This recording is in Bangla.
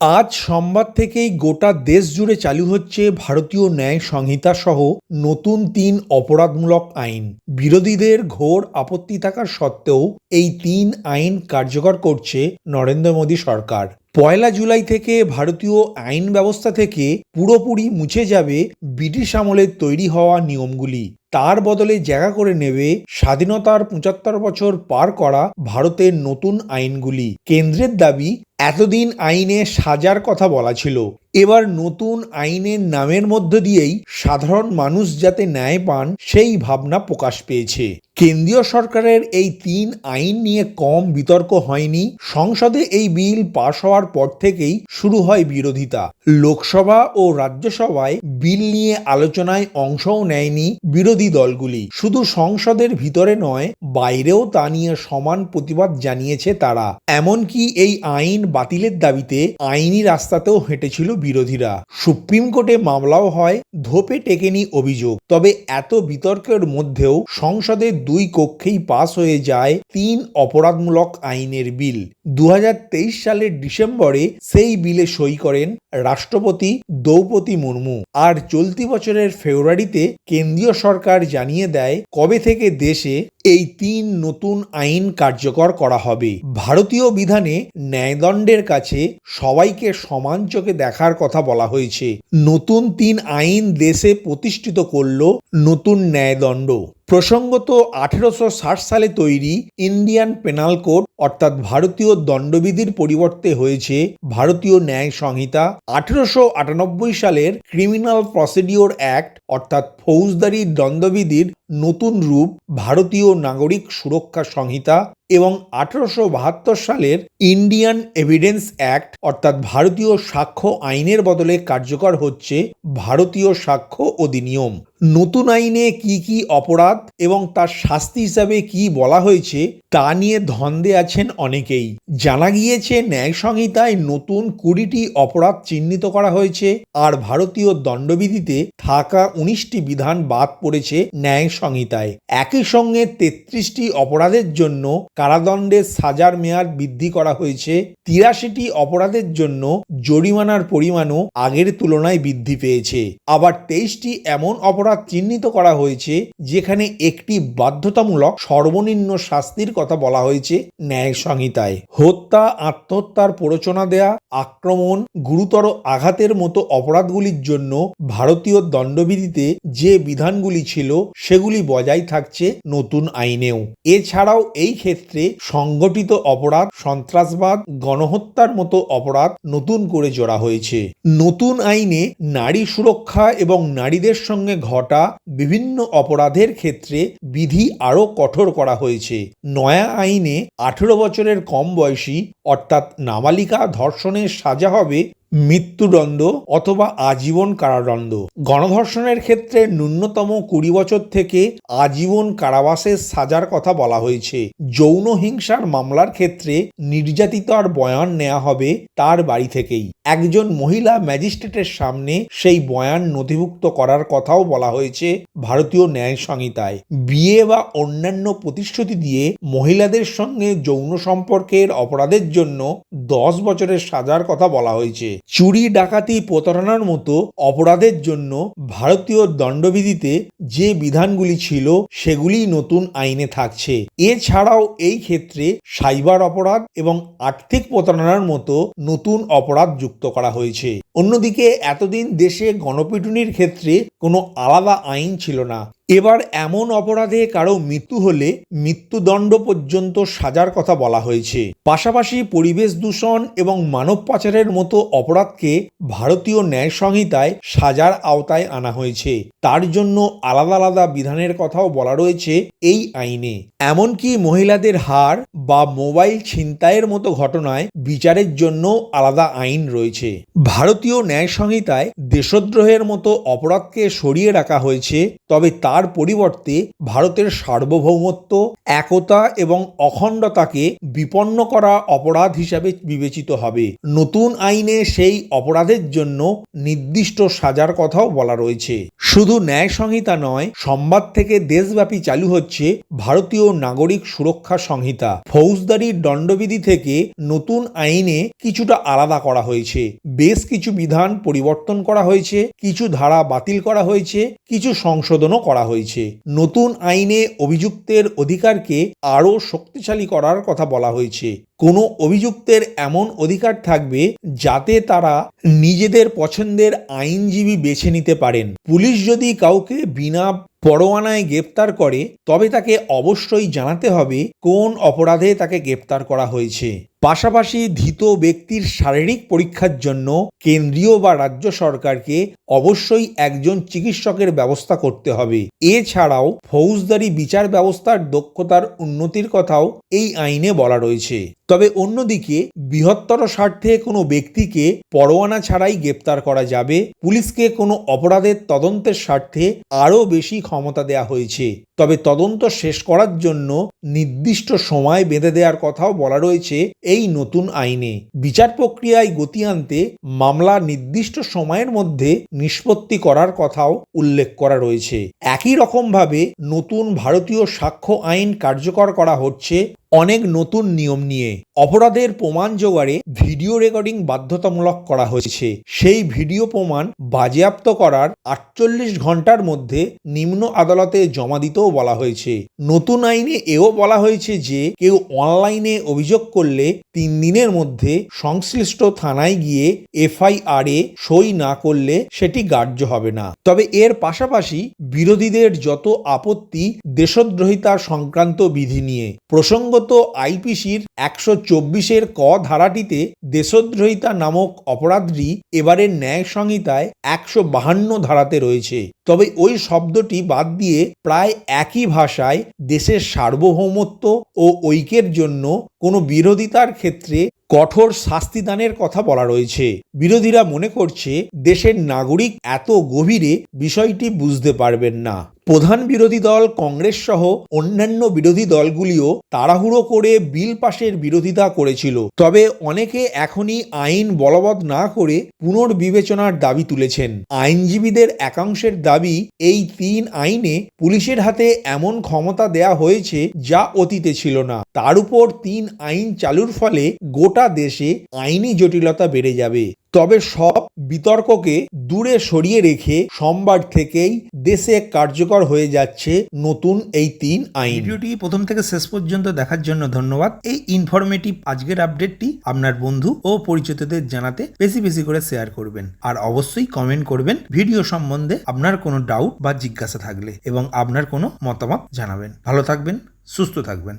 আজ সোমবার থেকেই গোটা দেশ জুড়ে চালু হচ্ছে ভারতীয় ন্যায় সংহিতা সহ নতুন তিন অপরাধমূলক আইন। বিরোধীদের ঘোর আপত্তি থাকা সত্ত্বেও এই তিন আইন কার্যকর করছে নরেন্দ্র মোদী সরকার। পয়লা জুলাই থেকে ভারতীয় আইন ব্যবস্থা থেকে পুরোপুরি মুছে যাবে ব্রিটিশ আমলের তৈরি হওয়া নিয়মগুলি। তার বদলে জায়গা করে নেবে স্বাধীনতার পঁচাত্তর বছর পার করা ভারতের নতুন আইনগুলি। কেন্দ্রের দাবি এতদিন আইনে সাজার কথা বলা ছিল। এবার নতুন আইনের নামের মধ্য দিয়েই সাধারণ মানুষ যাতে ন্যায় পান, সেই ভাবনা প্রকাশ পেয়েছে। কেন্দ্রীয় সরকারের এই তিন আইন নিয়ে কম বিতর্ক হয়নি। সংসদে এই বিল পাশ হওয়ার পর থেকেই শুরু হয় বিরোধিতা। লোকসভা ও রাজ্যসভায় বিল নিয়ে আলোচনায় অংশও নেয়নি বিরোধী দলগুলি। শুধু সংসদের ভিতরে নয়, বাইরেও তা নিয়ে সমান প্রতিবাদ জানিয়েছে তারা। এমনকি এই আইন বাতিলের দাবিতে আইনি রাস্তাতেও হেঁটেছিল বিরোধীরা। সুপ্রিম কোর্টে মামলাও হয়, ধোপে টেকেনি অভিযোগ। তবে এত বিতর্কের মধ্যেও সংসদের দুই কক্ষেই পাস হয়ে যায় তিন অপরাধমূলক আইনের বিল। দু হাজার তেইশ সালের ডিসেম্বরে সেই বিলে সই করেন রাষ্ট্রপতি দ্রৌপদী মুর্মু। আর চলতি বছরের ফেব্রুয়ারিতে কেন্দ্রীয় সরকার জানিয়ে দেয়, কবে থেকে দেশে এই তিন নতুন আইন কার্যকর করা হবে। ভারতীয় বিধানে ন্যায়দণ্ডের কাছে সবাইকে সমান চোখে দেখার কথা বলা হয়েছে। নতুন তিন আইন দেশে প্রতিষ্ঠিত করল নতুন ন্যায়দণ্ড। প্রসঙ্গত আঠেরোশো ষাট সালে তৈরি ইন্ডিয়ান পেনাল কোড, অর্থাৎ ভারতীয় দণ্ডবিধির পরিবর্তে হয়েছে ভারতীয় ন্যায় সংহিতা। আঠেরোশো আটানব্বই সালের ক্রিমিনাল প্রসিডিওর অ্যাক্ট, অর্থাৎ ফৌজদারি দণ্ডবিধির নতুন রূপ ভারতীয় নাগরিক সুরক্ষা সংহিতা এবং আঠারোশো বাহাত্তর সালের ইন্ডিয়ান এভিডেন্স অ্যাক্ট, অর্থাৎ ভারতীয় সাক্ষ্য আইনের বদলে কার্যকর হচ্ছে ভারতীয় সাক্ষ্য অধিনিয়ম। নতুন আইনে কি কি অপরাধ এবং তার শাস্তি হিসাবে কি বলা হয়েছে তা নিয়ে ধন্দে আছেন অনেকেই। জানা গিয়েছে, ন্যায় সংহিতায় নতুন কুড়িটি অপরাধ চিহ্নিত করা হয়েছে আর ভারতীয় দণ্ডবিধিতে থাকা উনিশটি বিধান বাদ পড়েছে ন্যায় সংহিতায়। একই সঙ্গে তেত্রিশটি অপরাধের জন্য কারাদণ্ডের সাজার মেয়াদ বৃদ্ধি করা হয়েছে। তিরাশিটি অপরাধের জন্য জরিমানার পরিমাণও আগের তুলনায় বৃদ্ধি পেয়েছে। আবার তেইশটি এমন অপরাধ চিহ্নিত করা হয়েছে যেখানে একটি বাধ্যতামূলক সর্বনিম্ন শাস্তির কথা বলা হয়েছে ন্যায় সংহিতায় হত্যা, আত্মহত্যার প্ররোচনা দেয়া, আক্রমণ, গুরুতর আঘাতের মতো অপরাধগুলির জন্য ভারতীয় দণ্ডবিধিতে যে বিধানগুলি ছিল, সেগুলি বজায় থাকছে নতুন আইনেও। এছাড়াও এই ক্ষেত্রে সংগঠিত অপরাধ, সন্ত্রাসবাদ, গণহত্যার মতো অপরাধ নতুন করে জোড়া হয়েছে। নতুন আইনে নারী সুরক্ষা এবং নারীদের সঙ্গে ঘটা বিভিন্ন অপরাধের ক্ষেত্রে বিধি আরও কঠোর করা হয়েছে। নয়া আইনে আঠেরো বছরের কম বয়সী, অর্থাৎ নাবালিকা ধর্ষণের সাজা হবে মৃত্যুদণ্ড অথবা আজীবন কারাদণ্ড। গণধর্ষণের ক্ষেত্রে ন্যূনতম কুড়ি বছর থেকে আজীবন কারাবাসের সাজার কথা বলা হয়েছে। যৌন হিংসার মামলার ক্ষেত্রে নির্যাতিতার বয়ান নেওয়া হবে তার বাড়ি থেকেই। একজন মহিলা ম্যাজিস্ট্রেটের সামনে সেই বয়ান নথিভুক্ত করার কথাও বলা হয়েছে ভারতীয় ন্যায় সংহিতায়। বিয়ে বা অন্যান্য প্রতিশ্রুতি দিয়ে মহিলাদের সঙ্গে যৌন সম্পর্কের অপরাধের জন্য দশ বছরের সাজার কথা বলা হয়েছে। চুরি, ডাকাতি, প্রতারণার মতো অপরাধের জন্য ভারতীয় দণ্ডবিধিতে যে বিধানগুলি ছিল সেগুলি নতুন আইনে থাকছে। এছাড়াও এই ক্ষেত্রে সাইবার অপরাধ এবং আর্থিক প্রতারণার মতো নতুন অপরাধ যুক্ত করা হয়েছে। অন্যদিকে এতদিন দেশে গণপিটুনির ক্ষেত্রে কোনো আলাদা আইন ছিল না। এবার এমন অপরাধে কারও মৃত্যু হলে মৃত্যুদণ্ড পর্যন্ত সাজার কথা বলা হয়েছে। পাশাপাশি পরিবেশ দূষণ এবং মানব পাচারের মতো অপরাধকে ভারতীয় ন্যায় সংহিতায় সাজার আওতায় আনা হয়েছে। তার জন্য আলাদা আলাদা বিধানের কথাও বলা রয়েছে এই আইনে। এমনকি মহিলাদের হার বা মোবাইল ছিনতাইয়ের মতো ঘটনায় বিচারের জন্য আলাদা আইন রয়েছে। ভারতীয় ভারতীয় ন্যায় সংহিতায় দেশদ্রোহের মতো অপরাধকে সরিয়ে রাখা হয়েছে, তবে তার পরিবর্তে ভারতের সার্বভৌমত্ব, একতা এবং অখণ্ডতাকে বিপন্ন করা অপরাধ হিসাবে বিবেচিত হবে। নতুন আইনে সেই অপরাধের জন্য নির্দিষ্ট সাজার কথাও বলা রয়েছে। শুধু ন্যায় সংহিতা নয়, সংবাদ থেকে দেশব্যাপী চালু হচ্ছে ভারতীয় নাগরিক সুরক্ষা সংহিতা। ফৌজদারি দণ্ডবিধি থেকে নতুন আইনে কিছুটা আলাদা করা হয়েছে। বেশ কিছু বিধান পরিবর্তন করা হয়েছে, কিছু ধারা বাতিল করা হয়েছে, কিছু সংশোধনও করা হয়েছে। নতুন আইনে অভিযুক্তের অধিকারকে আরও শক্তিশালী করার কথা বলা হয়েছে। কোনো অভিযুক্তের এমন অধিকার থাকবে যাতে তারা নিজেদের পছন্দের আইনজীবী বেছে নিতে পারেন। পুলিশ যদি কাউকে বিনা পরোয়ানায় গ্রেপ্তার করে, তবে তাকে অবশ্যই জানাতে হবে কোন অপরাধে তাকে গ্রেপ্তার করা হয়েছে। পাশাপাশি ধৃত ব্যক্তির শারীরিক পরীক্ষার জন্য কেন্দ্রীয় বা রাজ্য সরকারকে অবশ্যই একজন চিকিৎসকের ব্যবস্থা করতে হবে। এছাড়াও ফৌজদারি বিচার ব্যবস্থার দক্ষতার উন্নতির কথাও এই আইনে বলা রয়েছে। তবে অন্যদিকে বৃহত্তর স্বার্থে কোনো ব্যক্তিকে পরোয়ানা ছাড়াই গ্রেপ্তার করা যাবে। পুলিশকে কোনো অপরাধের তদন্তের স্বার্থে আরও বেশি ক্ষমতা দেয়া হয়েছে। তবে তদন্ত শেষ করার জন্য নির্দিষ্ট সময় বেঁধে দেওয়ার কথাও বলা রয়েছে এই নতুন আইনে। বিচার প্রক্রিয়ায় গতি আনতে মামলা নির্দিষ্ট সময়ের মধ্যে নিষ্পত্তি করার কথাও উল্লেখ করা রয়েছে। একই রকমভাবে নতুন ভারতীয় সাক্ষ্য আইন কার্যকর করা হচ্ছে অনেক নতুন নিয়ম নিয়ে। অপরাধের প্রমাণ জোগাড়ে ভিডিও রেকর্ডিং বাধ্যতামূলক করা হয়েছে। সেই ভিডিও প্রমাণ বাজেয়াপ্ত করার আটচল্লিশ ঘণ্টার মধ্যে নিম্ন আদালতে জমা দিতেও বলা হয়েছে, নতুন আইনে এও বলা হয়েছে যে কেউ অনলাইনে অভিযোগ করলে তিন দিনের মধ্যে সংশ্লিষ্ট থানায় গিয়ে এফআইআর এ সই না করলে সেটি গ্রাহ্য হবে না। তবে এর পাশাপাশি বিরোধীদের যত আপত্তি দেশদ্রোহিতা সংক্রান্ত বিধি নিয়ে, প্রসঙ্গত আইপিসির একশো চব্বিশের ক ধারাটিতে দেশদ্রোহিতা নামক অপরাধটি এবারের ন্যায় সংহিতায় একশো বাহান্ন ধারাতে রয়েছে। তবে ওই শব্দটি বাদ দিয়ে প্রায় একই ভাষায় দেশের সার্বভৌমত্ব ও ঐক্যের জন্য কোনো বিরোধিতার ক্ষেত্রে কঠোর শাস্তিদানের কথা বলা রয়েছে। বিরোধীরা মনে করছে, দেশের নাগরিক এত গভীরে বিষয়টি বুঝতে পারবেন না। প্রধান বিরোধী দল কংগ্রেস সহ অন্যান্য বিরোধী দলগুলিও তাড়াহুড়ো করে বিল পাশের বিরোধিতা করেছিল। তবে অনেকে এখনই আইন বলবৎ না করে পুনর্বিবেচনার দাবি তুলেছেন। আইনজীবীদের একাংশের দাবি, এই তিন আইনে পুলিশের হাতে এমন ক্ষমতা দেয়া হয়েছে যা অতীতে ছিল না। তার উপর তিন আইন চালুর ফলে গোটা দেশে আইনি জটিলতা বেড়ে যাবে। তবে সব বিতর্ককে দূরে সরিয়ে রেখে সোমবার থেকেই দেশে কার্যকর হয়ে যাচ্ছে নতুন এই তিন আইন। ভিডিওটি প্রথম থেকে শেষ পর্যন্ত দেখার জন্য ধন্যবাদ। এই ইনফরমেটিভ আজকের আপডেটটি আপনার বন্ধু ও পরিচিতদের জানাতে বেশি বেশি করে শেয়ার করবেন। আর অবশ্যই কমেন্ট করবেন ভিডিও সম্বন্ধে আপনার কোনো ডাউট বা জিজ্ঞাসা থাকলে এবং আপনার কোনো মতামত জানাবেন। ভালো থাকবেন, সুস্থ থাকবেন।